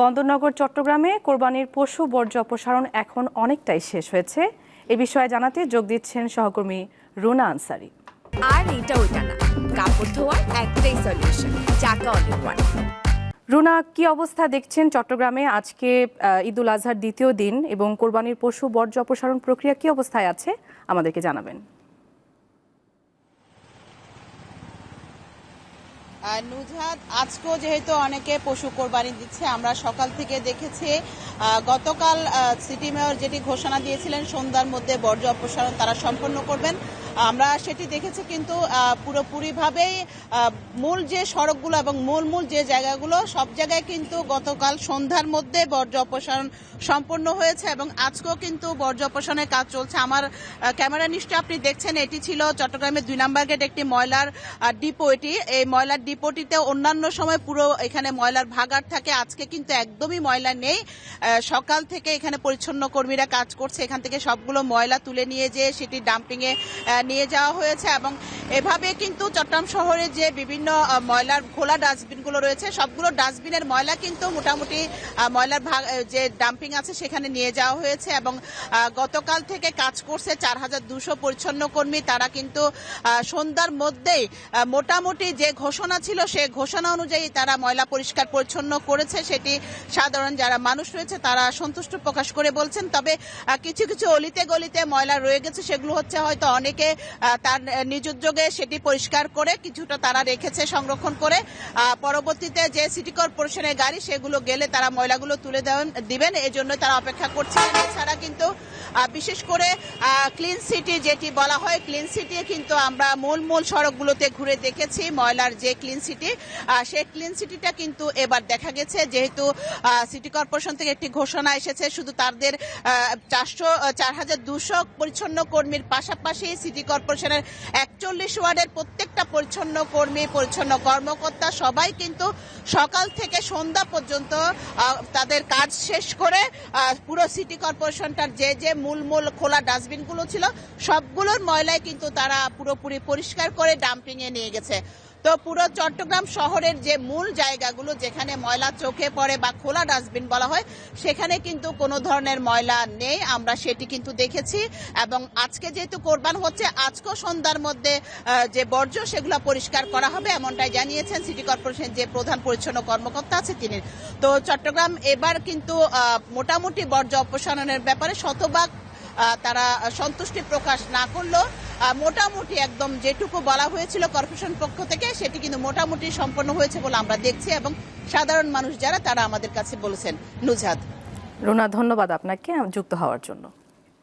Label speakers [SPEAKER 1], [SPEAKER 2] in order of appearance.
[SPEAKER 1] বন্দরনগর চট্টগ্রামে কোরবানির পশু বর্জ্য অপসারণ এখন অনেকটাই শেষ হয়েছে। এ বিষয়ে জানাতে যোগ দিচ্ছেন সহকর্মী রুনা আনসারি।
[SPEAKER 2] আর এটা ওইটা না। কাপড় ধোয়ার একটাই সলিউশন চাকা অনেক ওয়ান
[SPEAKER 1] রুনা কি অবস্থা দেখছেন চট্টগ্রামে? আজকে ঈদুল আজহার দ্বিতীয় দিন এবং কোরবানির পশু বর্জ্য অপসারণ প্রক্রিয়া কি অবস্থায় আছে? আমাদেরকে জানাবেন।
[SPEAKER 3] নুজহাত আজকেও যেহেতু অনেকে পশু কোরবানি দিচ্ছে, আমরা সকাল থেকে দেখেছি গতকাল সিটি মেয়র যেটি ঘোষণা দিয়েছিলেন, সন্ধ্যার মধ্যে বর্জ্য অপসারণ তারা সম্পন্ন করবেন। আমরা সেটি দেখেছি কিন্তু পুরোপুরিভাবেই মূল যে সড়কগুলো এবং মূল মূল যে জায়গাগুলো সব জায়গায় কিন্তু গতকাল সন্ধ্যার মধ্যে বর্জ্য অপসারণ সম্পন্ন হয়েছে এবং আজকেও কিন্তু বর্জ্য অপসারণের কাজ চলছে। আমার ক্যামেরা নিশ্চয় আপনি দেখছেন এটি ছিল চট্টগ্রামের দুই নম্বর গেট একটি ময়লার ডিপো এটি। এই ময়লার ডিপোটিতে অন্যান্য সময় পুরো এখানে ময়লার ভাগার থাকে। আজকে কিন্তু একদমই ময়লা নেই। সকাল থেকে এখানে পরিচ্ছন্ন কর্মীরা কাজ করছে। এখান থেকে সবগুলো ময়লা তুলে নিয়ে যেয়ে সেটি ডাম্পিং এ আহ, নিয়ে যাওয়া হয়েছে এবং এভাবে কিন্তু চট্টগ্রাম শহরে যে বিভিন্ন ময়লার খোলা ডাস্টবিনগুলো রয়েছে, সবগুলো ডাস্টবিনের ময়লা কিন্তু মোটামুটি ময়লার ভাগ যে ডাম্পিং আছে সেখানে নিয়ে যাওয়া হয়েছে এবং গতকাল থেকে কাজ করছে চার হাজার দুশো পরিচ্ছন্ন কর্মী। তারা কিন্তু সন্ধ্যার মধ্যেই মোটামুটি যে ঘোষণা ছিল সে ঘোষণা অনুযায়ী তারা ময়লা পরিষ্কার পরিচ্ছন্ন করেছে। সেটি সাধারণ যারা মানুষ রয়েছে তারা সন্তুষ্ট প্রকাশ করে বলছেন। তবে কিছু কিছু অলিতে গলিতে ময়লা রয়ে গেছে, সেগুলো হচ্ছে হয়তো অনেকে তার নিজ উদ্যোগে সেটি পরিষ্কার করে কিছুটা তারা রেখেছে সংরক্ষণ করে। পরবর্তীতে যে সিটি কর্পোরেশনের গাড়ি, সেগুলো গেলে তারা ময়লাগুলো তুলে দেবেন দিবেন। এই জন্য তারা অপেক্ষা করছিলেন এছাড়া কিন্তু বিশেষ করে ক্লিন সিটি যেটি বলা হয় ক্লিন সিটি কিন্তু আমরা মূল মূল সড়কগুলোতে ঘুরে দেখেছি, ময়লার যে ক্লিন সিটি সেই ক্লিন সিটিটা কিন্তু এবার দেখা গেছে। যেহেতু সিটি কর্পোরেশন থেকে একটি ঘোষণা এসেছে, শুধু তাদের চারশো চার হাজার দুশো পরিচ্ছন্ন কর্মীর পাশাপাশি সিটি কর্পোরেশনের একচল্লিশ ওয়ার্ডের প্রত্যেকটা পরিচ্ছন্ন কর্মী, পরিচ্ছন্ন কর্মকর্তা সবাই কিন্তু সকাল থেকে সন্ধ্যা পর্যন্ত তাদের কাজ শেষ করে পুরো সিটি কর্পোরেশনটার যে যে মূল মূল খোলা ডাস্টবিনগুলো ছিল, সবগুলোর ময়লায় কিন্তু তারা পুরোপুরি পরিষ্কার করে ডাম্পিংয়ে নিয়ে গেছে। তো পুরো চট্টগ্রাম শহরের যে মূল জায়গাগুলো যেখানে ময়লা চোখে পড়ে বা খোলা ডাস্টবিন বলা হয়, সেখানে কিন্তু কোনো ধরনের ময়লা নেই। আমরা সেটি কিন্তু দেখেছি। এবং আজকে যেহেতু কোরবান হচ্ছে, আজকেও সন্ধ্যার মধ্যে যে বর্জ্য, সেগুলো পরিষ্কার করা হবে এমনটাই জানিয়েছেন সিটি কর্পোরেশন যে প্রধান পরিচ্ছন্ন কর্মকর্তা আছে তিনি। তো চট্টগ্রাম এবার কিন্তু মোটামুটি বর্জ্য অপসারণের ব্যাপারে শতভাগ তারা সন্তুষ্টি প্রকাশ না করলেও মোটামুটি একদম যেটুকু বলা হয়েছিল কর্পোরেশন পক্ষ থেকে, সেটি কিন্তু মোটামুটি সম্পন্ন হয়েছে বলে আমরা দেখছি এবং সাধারণ মানুষ যারা, তারা আমাদের কাছে বলেছেন নুজাদ
[SPEAKER 1] রুনা, ধন্যবাদ আপনাকে যুক্ত হওয়ার জন্য।